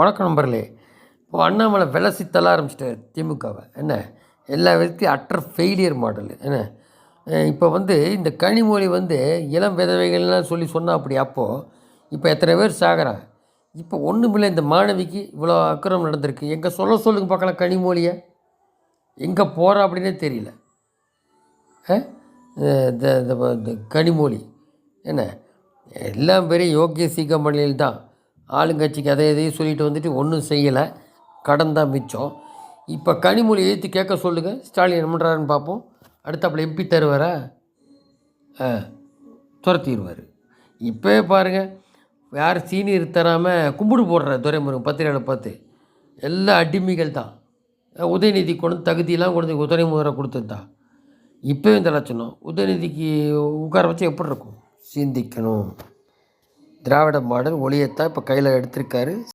வணக்கம் நண்பர்களே. இப்போ அண்ணாமலை விலசி தள்ள ஆரம்பிச்சிட்டார் திமுகவை. என்ன? எல்லா விதத்தையும் அட்டர் ஃபெயிலியர் மாடல் என்ன? இப்போ வந்து இந்த கனிமொழி வந்து இளம் விதவைகள்லாம் சொல்லி சொன்னால் அப்படி அப்போது இப்போ எத்தனை பேர் சாகிறாங்க இப்போ ஒன்றுமில்லை இந்த மாணவிக்கு இவ்வளோ அக்கிரம் நடந்திருக்கு. எங்கே சொல்ல சொல்லுங்க பார்க்கலாம் கனிமொழியை. எங்கே போகிறா அப்படின்னே தெரியல. இந்த இந்த இந்த கனிமொழி. என்ன? எல்லாம் பெரிய யோக்கிய சீக்கமணியில் தான். ஆளுங்கட்சிக்கு அதை எதையும் சொல்லிட்டு வந்துட்டு ஒன்றும் செய்யலை. கடன் தான் மிச்சம். இப்போ கனிமொழி ஏற்று கேட்க சொல்லுங்கள் ஸ்டாலின் என்ன பண்ணுறாருன்னு பார்ப்போம் அடுத்தாப்புல எம்பி தருவாரா? ஆ துரத்திடுவார் இப்போவே பாருங்கள் யார் சீனியர் தராமல் கும்பிடு போடுற துரைமுருகன். பத்திரிகையில் பார்த்து. எல்லா அடிமைகள் தான். உதயநிதி கொண்டு தகுதியெல்லாம் கொண்டு துரைமுருகரை கொடுத்துருந்தான் தான் இப்போவே இந்த லட்சணம். உதயநிதிக்கு உட்கார வச்சு எப்படி இருக்கும்? சிந்திக்கணும். திராவிட மாடல் ஒளியத்தான் இப்போ கையில் எடுத்திருக்காரு.